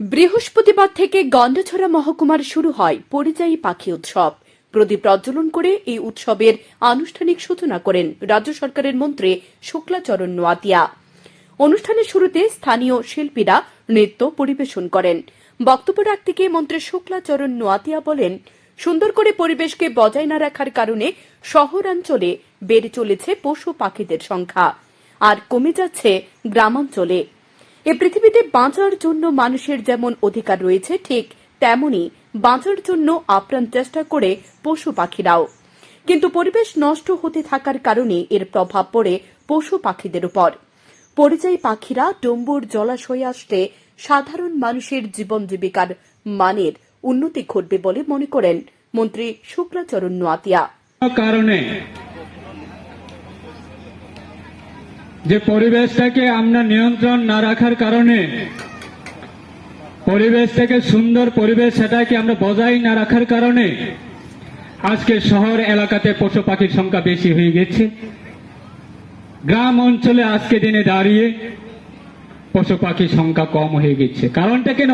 বৃহস্পতিবার থেকে গন্ডাছড়া মহকুমার শুরু হয় পরিযায়ী পাখি উৎসব। প্রদীপ প্রজ্বলন করে এই উৎসবের আনুষ্ঠানিক সূচনা করেন রাজ্য সরকারের মন্ত্রী শুক্লাচরণ নোয়াতিয়া। অনুষ্ঠানের শুরুতে স্থানীয় শিল্পীরা নৃত্য পরিবেশন করেন। বক্তব্য রাখতে গিয়ে মন্ত্রী শুক্লাচরণ নোয়াতিয়া বলেন, সুন্দর করে পরিবেশকে বজায় না রাখার কারণে শহরাঞ্চলে বেড়ে চলেছে পশু পাখিদের সংখ্যা। আর কমে যাচ্ছে গ্রামাঞ্চলে। এ পৃথিবীতে বাঁচার জন্য মানুষের যেমন অধিকার রয়েছে, ঠিক তেমনি বাঁচার জন্য আপ্রাণ চেষ্টা করে পশু পাখিরাও। কিন্তু পরিবেশ নষ্ট হতে থাকার কারণে এর প্রভাব পড়ে পশু পাখিদের উপর। পরিযায়ী পাখিরা ডম্বুর জলাশয়ে আসলে সাধারণ মানুষের জীবন জীবিকার মানের উন্নতি ঘটবে বলে মনে করেন মন্ত্রী শুক্লাচরণ নোয়াতিয়া। কারণে যে পরিবেশটাকে আমরা নিয়ন্ত্রণ না রাখার কারণে পরিবেশটাকে সুন্দর পরিবেশ সেটাকে আমরা বজায় না রাখার কারণে আজকে শহর এলাকাতে পশু পাখির সংখ্যা বেশি হয়ে গেছে। গ্রাম অঞ্চলে আজকে দিনে দাঁড়িয়ে পশু পাখির সংখ্যা কম হয়ে গেছে। কারণটা কেন?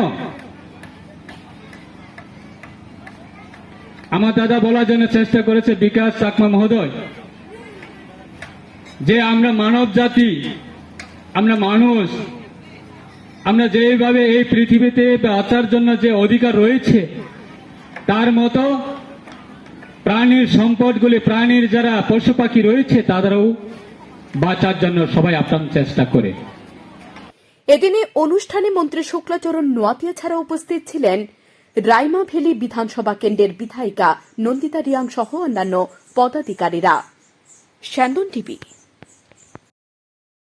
আমার দাদা বলার জন্য চেষ্টা করেছে বিকাশ চাকমা মহোদয়। যে আমরা মানব জাতি, আমরা মানুষ, আমরা যেভাবে এই পৃথিবীতে বাঁচার জন্য যে অধিকার রয়েছে, তার মতো প্রাণীর সম্পদগুলি, প্রাণীর যারা পশু পাখি রয়েছে, তাদেরও বাঁচার জন্য সবাই আপ্রাণ চেষ্টা করে। এদিনে অনুষ্ঠানে মন্ত্রী শুক্লাচরণ নোয়াতিয়া ছাড়া উপস্থিত ছিলেন রাইমা ভ্যালি বিধানসভা কেন্দ্রের বিধায়িকা নন্দিতা রিয়াং সহ অন্যান্য পদাধিকারীরা। স্যান্দন টিভি।